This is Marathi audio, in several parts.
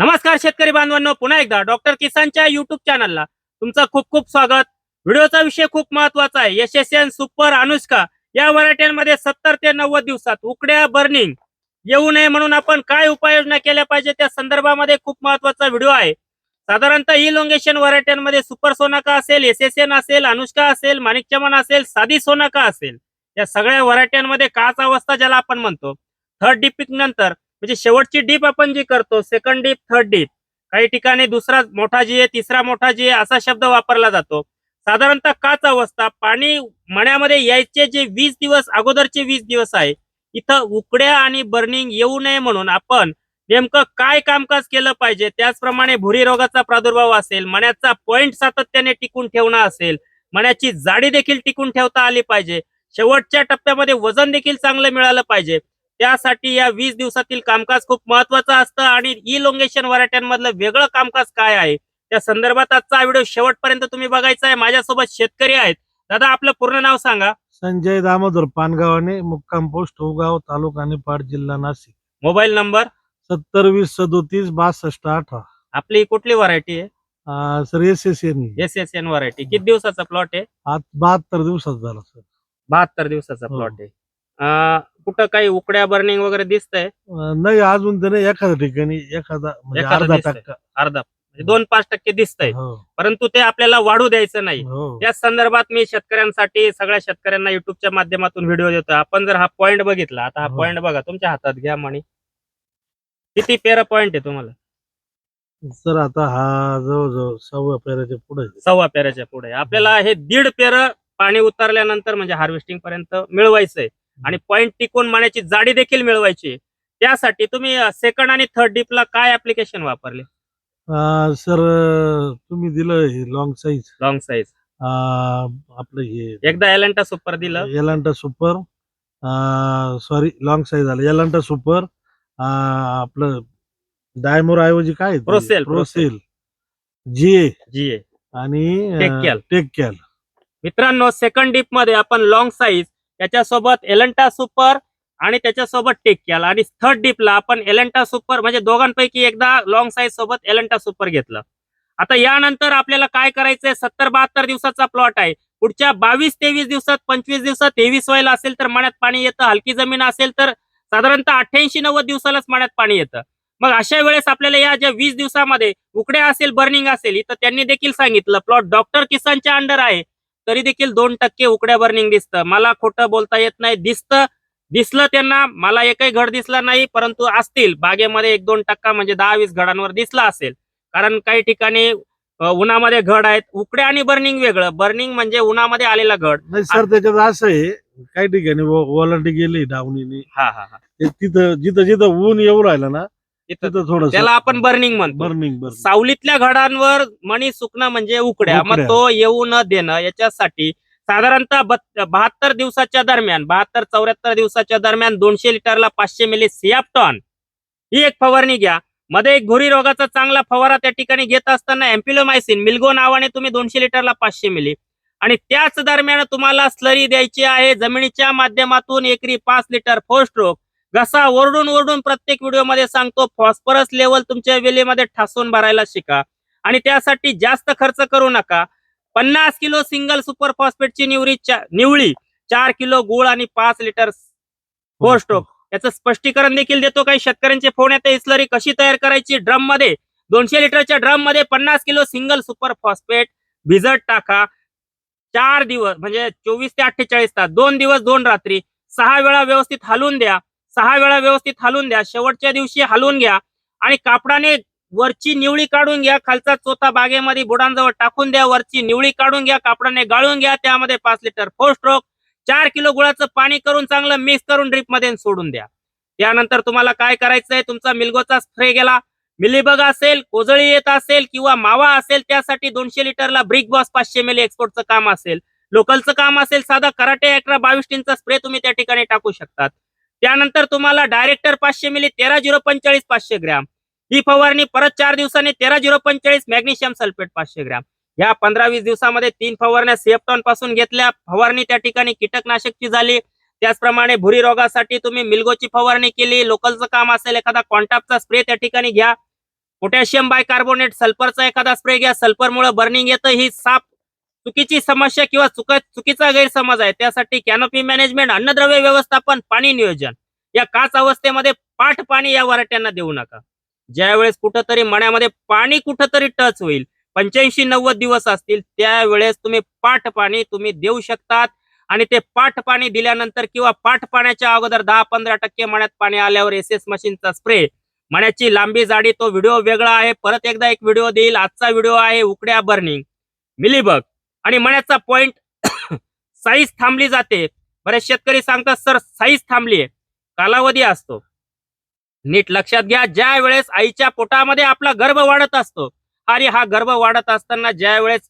नमस्कार शेतकरी बांधवांनो पुन्हा एकदा डॉक्टर किसानच्या युट्यूब चॅनलला तुमचं खूप खूप स्वागत. व्हिडिओचा विषय खूप महत्त्वाचा आहे. यशस्यन सुपर अनुष्का या व्हरायट्यांमध्ये सत्तर ते नव्वद दिवसात उकड्या बर्निंग येऊ नये म्हणून आपण काय उपाययोजना केल्या पाहिजे त्या संदर्भामध्ये खूप महत्त्वाचा व्हिडिओ आहे. साधारणतः इलोंगेशन व्हरायट्यांमध्ये सुपर सोनाका असेल एस असेल अनुष्का असेल माणिक चमन असेल साधी सोनाका असेल. या सगळ्या व्हरायट्यांमध्ये काच अवस्था ज्याला आपण म्हणतो थर्ड डिपिक नंतर म्हणजे शेवटची डीप आपण जी करतो सेकंड डीप थर्ड डीप काही ठिकाणी दुसरा मोठा जी आहे तिसरा मोठा जी आहे असा शब्द वापरला जातो. साधारणतः काच अवस्था पाणी मण्यामध्ये यायचे जे वीस दिवस अगोदरचे वीस दिवस आहे इथं उकड्या आणि बर्निंग येऊ नये म्हणून आपण नेमकं काय कामकाज केलं पाहिजे त्याचप्रमाणे भुरी रोगाचा प्रादुर्भाव असेल मण्याचा पॉइंट सातत्याने टिकून ठेवणं असेल मण्याची जाडी देखील टिकून ठेवता आली पाहिजे शेवटच्या टप्प्यामध्ये वजन देखील चांगलं मिळालं पाहिजे त्यासाठी या वीस दिवसातील कामकाज खूप महत्वाचं असतं. आणि इलोंगेशन व्हरायट्यांमधलं वेगळं कामकाज काय आहे? त्या संदर्भात आजचा व्हिडिओ शेवटपर्यंत तुम्ही बघायचा आहे. माझ्यासोबत शेतकरी आहेत. दादा आपलं पूर्ण नाव सांगा. संजय दामोदर पानगावाने मुक्काम पोस्ट उगाव तालुका निपाड जिल्हा नाशिक. Mobile number? सत्तर वीस सदोतीस बासष्ट अठरा. आपली कुठली व्हरायटी आहे? Sir S S N S S N variety. किती दिवसाचा प्लॉट आहे? आज बहात्तर दिवसात झाला सर. बहात्तर दिवसाचा हो. प्लॉट आहे. कुठं काही उकड्या बर्निंग वगैरे दिसतंय? अं, नाही अजून त्याने एखाद्या ठिकाणी एखादा म्हणजे एखादा अर्धा दिसतंय. टक्का. अर्धा म्हणजे दोन पाच टक्के दिसतंय. हो. परंतु ते आपल्याला वाढू द्यायचं नाही. हो. या संदर्भात मी शेतकऱ्यांसाठी सगळ्या शेतकऱ्यांना युट्यूबच्या माध्यमातून व्हिडिओ देतो आपण जर हा पॉइंट बघितला आता हा हो. पॉइंट बघा तुमच्या हातात घ्या म्हणे. किती पेरा पॉइंट आहे तुम्हाला? सर आता हा जवळजवळ सव्वा पेऱ्याच्या पुढे सव्वा पेऱ्याच्या पुढे आपल्याला हे दीड पेर पाणी उतरल्यानंतर म्हणजे हार्वेस्टिंग पर्यंत मिळवायचंय. आणि पॉइंट टिकून माण्याची जाडी देखील मिळवायची. त्यासाठी तुम्ही सेकंड आणि थर्ड डिपला काय ऍप्लिकेशन वापरले? सर तुम्ही दिलं हे लॉंग साईज लॉंग साईज आपलं हे एकदा एलंटा सुपर दिलं. Elanta super sorry long size झालं. एलांटा सुपर आपलं डायमोर ऐवजी काय? प्रोसेल, प्रोसेल जीए जी आहे आणि टेक्कॅल. टेक्कॅल मित्रांनो सेकंड डिपमध्ये आपण लॉंग साईज त्याच्यासोबत एलंटा सुपर आणि त्याच्यासोबत टेक्याल आणि थर्ड डिपला आपण एलंटा सुपर म्हणजे दोघांपैकी एकदा लॉंग साईज सोबत एलंटा सुपर घेतलं. आता यानंतर आपल्याला काय करायचंय? सत्तर बहात्तर दिवसाचा प्लॉट आहे. पुढच्या बावीस तेवीस दिवसात पंचवीस दिवसात तेवीस व्हायला असेल तर मण्यात पाणी येतं. हलकी जमीन असेल तर साधारणतः अठ्ठ्याऐंशी नव्वद दिवसालाच मण्यात पाणी येतं. मग अशा वेळेस आपल्याला या ज्या वीस दिवसामध्ये उकड्या असेल बर्निंग असेल इथं त्यांनी देखील सांगितलं. प्लॉट डॉक्टर किसानच्या अंडर आहे. तरी देखील दोन टक्के उकड्या बर्निंग दिसतं. मला खोटं बोलता येत नाही. दिसतं दिसलं त्यांना मला एकही घड दिसला नाही परंतु असतील. बागेमध्ये एक दोन टक्का म्हणजे दहा वीस घडांवर दिसला असेल. कारण काही ठिकाणी उन्हामध्ये घड आहेत. उकड्या आणि बर्निंग वेगळं. बर्निंग म्हणजे उन्हामध्ये आलेला घड. नाही सर त्याच्यात असं आहे काही ठिकाणी वॉलंटी गेली डावणीने. हा हा हा. तिथं जिथं जिथं ऊन येऊ राहिलं ना तिथं तिथं थोडं त्याला आपण बर्निंग म्हणतो. बर्निंग बर्निंग सावलीतल्या घडांवर मणी सुकणं म्हणजे उकड्या. मग उकड्या. तो येऊ न देणं याच्यासाठी साधारणतः बहात्तर दिवसाच्या दरम्यान बहात्तर चौऱ्याहत्तर दिवसाच्या दरम्यान दोनशे लिटरला पाचशे मिली सियाप्टॉन ही एक फवारणी घ्या. मध्ये एक घोरी रोगाचा चांगला फवारा त्या ठिकाणी घेत असताना एम्पिलोमायसिन मिल्गो नावाने तुम्ही दोनशे लिटरला पाचशे मिली. आणि त्याच दरम्यान तुम्हाला स्लरी द्यायची आहे. जमिनीच्या माध्यमातून एकरी पाच लिटर फोर स्ट्रोक घसा ओरडून ओरडून प्रत्येक व्हिडिओमध्ये सांगतो फॉस्फरस लेवल तुमच्या वेलीमध्ये ठासून भरायला शिका. आणि त्यासाठी जास्त खर्च करू नका. पन्नास किलो सिंगल सुपर फॉस्फेटची निवडी चा- निवळी चार किलो गुळ आणि पाच लिटर फोर स्ट्रोक याचं स्पष्टीकरण देखील देतो काही शेतकऱ्यांचे फोन येते स्लरी कशी तयार करायची? ड्रममध्ये. दोनशे लिटरच्या ड्रममध्ये पन्नास किलो सिंगल सुपर फॉस्फेट भिजत टाका. चार दिवस म्हणजे चोवीस ते अठ्ठेचाळीस तास. दोन दिवस दोन रात्री. सहा वेळा व्यवस्थित हलवून द्या. सहा वेळा व्यवस्थित हलवून द्या. शेवटच्या दिवशी हलवून घ्या. आणि कापडाने वरची निवळी काढून घ्या. खालचा चोथा बागेमध्ये बुडांजवळ टाकून द्या. वरची निवळी काढून घ्या. कापडाने गाळून घ्या. त्यामध्ये पाच लिटर फोर स्ट्रोक चार किलो गुळाचं पाणी करून चांगलं मिक्स करून ड्रीपमध्ये सोडून द्या. त्यानंतर तुम्हाला काय करायचंय? तुमचा मिल्गोचा स्प्रे गेला. मिलीबग असेल कोजळी येत असेल किंवा मावा असेल त्यासाठी दोनशे लिटरला ब्रिक बॉस पाचशे मिली एक्सपोर्टचं काम असेल. लोकलचं काम असेल साधा कराटे अकरा बावीस टीनचा स्प्रे तुम्ही त्या ठिकाणी टाकू शकतात. त्यानंतर तुम्हाला डायरेक्टर पाचशे मिली तेरा झिरो पंचेचाळीस पाचशे ग्रॅम. ही फवारणी परत चार दिवसांनी तेरा झिरो पंचेचाळीस मॅग्नेशियम सल्फेट पाचशे ग्रॅम. या पंधरा वीस दिवसामध्ये तीन फवारण्या सेफ्टॉनपासून घेतल्या. फवारणी त्या ठिकाणी कीटकनाशकची झाली. त्याचप्रमाणे भुरी रोगासाठी तुम्ही मिल्गोची फवारणी केली. लोकलचं काम असेल एखादा कॉन्टॅक्टचा स्प्रे त्या ठिकाणी घ्या. पोटॅशियम बायकार्बोनेट सल्फरचा एखादा स्प्रे घ्या. सल्फरमुळे बर्निंग येतं. ही साप चुकीची समस्या किंवा चुका चुकीचा गैरसमज आहे त्यासाठी कॅनोपी मॅनेजमेंट अन्नद्रव्य व्यवस्थापन पाणी नियोजन या काच अवस्थेमध्ये पाठ पाणी या वराट्यांना देऊ नका. ज्यावेळेस कुठंतरी मण्यामध्ये पाणी कुठंतरी टच होईल पंच्याऐंशी नव्वद दिवस असतील त्यावेळेस तुम्ही पाठ पाणी तुम्ही देऊ शकतात आणि ते पाठ पाणी दिल्यानंतर किंवा पाठ पाण्याच्या अगोदर दहा पंधरा टक्के मण्यात पाणी आल्यावर एस एस मशीनचा स्प्रे मण्याची लांबी जाडी तो व्हिडिओ वेगळा आहे परत एकदा एक व्हिडिओ देईल आजचा व्हिडिओ आहे उकड्या बर्निंग मिलीबग आणि मण्याचा पॉइंट साईज थांबली जाते. बरेच शेतकरी सांगतात सर साईज थांबली आहे. कालावधी असतो. नीट लक्षात घ्या ज्या वेळेस आईच्या पोटामध्ये आपला गर्भ वाढत असतो आणि हा गर्भ वाढत असताना ज्या वेळेस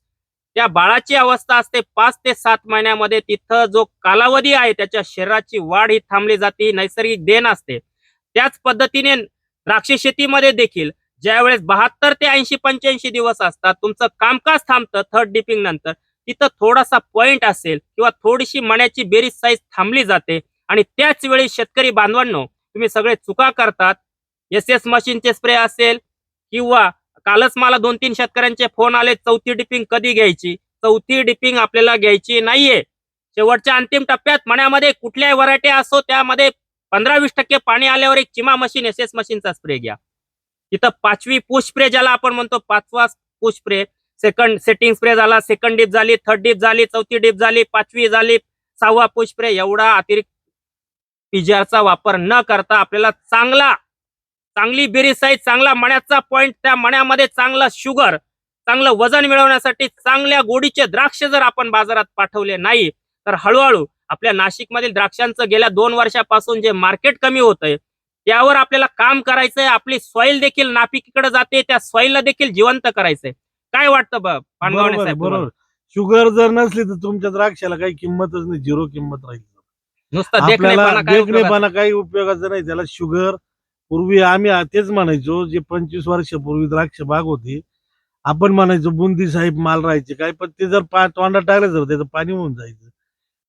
त्या बाळाची अवस्था असते पाच ते सात महिन्यामध्ये तिथं जो कालावधी आहे त्याच्या शरीराची वाढ ही थांबली जाते नैसर्गिक देण असते. त्याच पद्धतीने द्राक्ष शेतीमध्ये देखील ज्यावेळेस बहात्तर ते ऐंशी पंच्याऐंशी दिवस असतात तुमचं कामकाज थांबतं थर्ड डिपिंग नंतर. तिथं थोडासा पॉइंट असेल किंवा थोडीशी मण्याची बेरीज साईज थांबली जाते. आणि त्याच वेळी शेतकरी बांधवांनो तुम्ही सगळे चुका करतात. एस एस मशीनचे स्प्रे असेल किंवा कालच मला दोन तीन शेतकऱ्यांचे फोन आले चौथी डिपिंग कधी घ्यायची? चौथी डिपिंग आपल्याला घ्यायची नाहीये. शेवटच्या अंतिम टप्प्यात मण्यामध्ये कुठल्याही व्हरायटी असो त्यामध्ये पंधरा वीस टक्के पाणी आल्यावर एक चिमा मशीन एस एस मशीनचा स्प्रे घ्या. इथं पाचवी पुश स्प्रे ज्याला आपण म्हणतो पाचवा push spray second setting spray झाला सेकंड डिप झाली थर्ड डिप झाली चौथी डिप झाली पाचवी झाली सहावा पुश स्प्रे एवढा अतिरिक्त पीजीआरचा वापर न करता आपल्याला चांगला चांगली बेरी साईज चांगला मण्याचा पॉइंट त्या मण्यामध्ये चांगला शुगर चांगलं वजन मिळवण्यासाठी चांगल्या गोडीचे द्राक्ष जर आपण बाजारात पाठवले नाही तर हळूहळू आपल्या नाशिकमधील द्राक्षांचं गेल्या दोन वर्षापासून जे मार्केट कमी होत आहे त्यावर आपल्याला काम करायचंय. आपली सॉईल देखील नापिकीकडे जाते. त्या सॉईलला देखील जिवंत करायचंय. काय वाटतं ब- पानगावणे साहेब बरोबर. तुम्हाला? शुगर जर नसली तर तुमच्या द्राक्षाला काही किंमतच नाही झिरो किंमत राहील. नुसतं आपल्याला देखणेपणा काय उपयोगाचा? देखणेपणा काही उपयोगाचं नाही. त्याला शुगर पूर्वी आम्ही आ- तेच म्हणायचो जे पंचवीस वर्षापूर्वी द्राक्ष बाग होती. आपण म्हणायचो बुंदी साहेब माल राहायचे काय? पण ते जर पा तोंडात टाकलं तर त्याचं पाणी होऊन जायचं.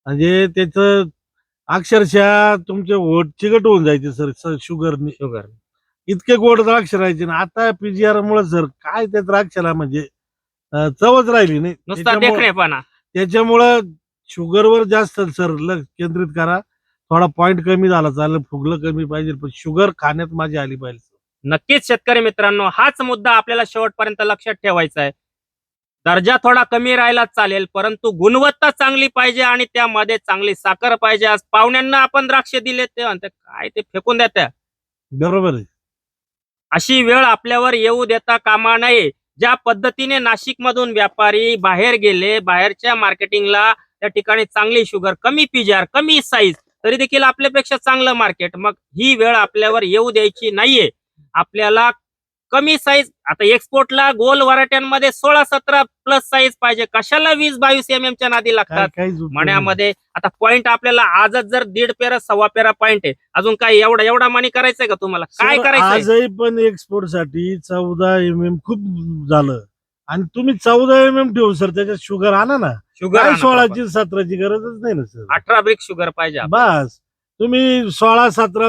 म्हणजे त्याचं अक्षरशः तुमचे होट चिकट होऊन जायचे सर. शुगरने शुगर इतके गोड द्राक्ष राहायचे ना आता पीजीआर मुळे सर काय त्या द्राक्षाला म्हणजे अं, चवच राहिली नाही. नुसता त्याच्यामुळं- देखणेपणा त्याच्यामुळं शुगरवर जास्त सर. लक्ष केंद्रित करा. थोडा पॉइंट कमी झाला चालेल. फुगलं कमी पाहिजे पण शुगर खाण्यात माझी आली पाहिजे नक्कीच शेतकरी मित्रांनो हाच मुद्दा आपल्याला शेवटपर्यंत लक्षात ठेवायचा आहे. दर्जा थोडा कमी राहिला चालेल परंतु गुणवत्ता चांगली पाहिजे आणि त्यामध्ये चांगली साखर पाहिजे. आज पाहुण्यांना आपण द्राक्ष दिले ते काय ते फेकून देत्या बरोबर अशी वेळ आपल्यावर येऊ देता कामा नये. ज्या पद्धतीने नाशिक मधून व्यापारी बाहेर गेले बाहेरच्या मार्केटिंगला त्या ठिकाणी चांगली शुगर कमी पिजार कमी साईज तरी देखील आपल्यापेक्षा चांगलं मार्केट. मग ही वेळ आपल्यावर येऊ द्यायची नाहीये. आपल्याला कमी साईज आता एक्सपोर्टला गोल वराट्यांमध्ये सोळा सतरा प्लस साईज पाहिजे. कशाला वीस बावीस एम च्या नादी लागतात. मण्यामध्ये आता पॉइंट आपल्याला आजच जर दीड पेरा सव्वा पेरा पॉइंट आहे अजून काय एवढा एवढा मनी करायचंय का तुम्हाला? काय सर, करायचंय? आजही पण एक्सपोर्टसाठी चौदा एम एम खूप झालं. आणि तुम्ही चौदा एम एम ठेवू सर त्याच्यात शुगर आणा ना. शुगर सोळाची सतराची गरजच नाही ना सर अठरा ब्रिक शुगर पाहिजे. बस. तुम्ही सोळा सतरा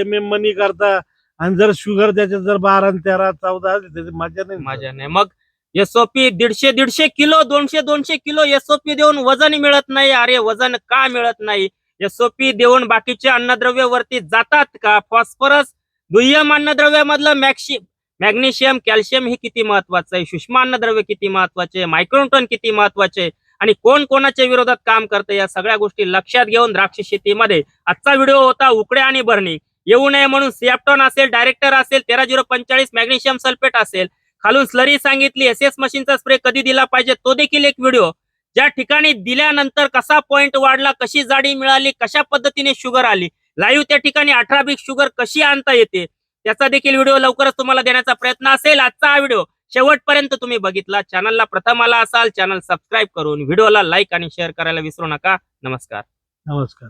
एम एम मनी करता आणि जर शुगर त्याच्यात जर बारा आणि तेरा चौदा त्याची मजा नाही मजा माझ्या नाही. मग एसओपी दीडशे दीडशे किलो दोनशे दोनशे किलो एसओपी देऊन वजन मिळत नाही. अरे वजन का मिळत नाही? एसओपी देऊन बाकीचे अन्नद्रव्य वरती जातात का? फॉस्फरस दुय्यम अन्नद्रव्यामधलं मॅक्सी मॅग्नेशियम कॅल्शियम हे किती महत्वाचं आहे? सूक्ष्म अन्नद्रव्य किती महत्त्वाचे मायक्रोटन किती महत्त्वाचे आणि कोण कोणाच्या विरोधात काम करतं? या सगळ्या गोष्टी लक्षात घेऊन द्राक्ष शेतीमध्ये आजचा व्हिडिओ होता उकड्या आणि भरणी. येऊ नये म्हणून सियाप्टॉन असेल डायरेक्टर असेल तेरा झिरो पंचेचाळीस मॅग्नेशियम सल्फेट असेल. खालून स्लरी सांगितली एस एस मशीनचा स्प्रे कधी दिला पाहिजे तो देखील एक व्हिडिओ ज्या ठिकाणी दिल्यानंतर कसा पॉइंट वाढला कशी जाडी मिळाली कशा पद्धतीने शुगर आली लाईव्ह त्या ठिकाणी अठरा बिग शुगर कशी आणता येते त्याचा देखील व्हिडिओ लवकरच तुम्हाला देण्याचा प्रयत्न असेल. आजचा हा व्हिडिओ शेवटपर्यंत तुम्ही बघितला. चॅनलला प्रथम आला असाल चॅनल सबस्क्राईब करून व्हिडिओला लाईक आणि शेअर करायला विसरू नका. नमस्कार. नमस्कार.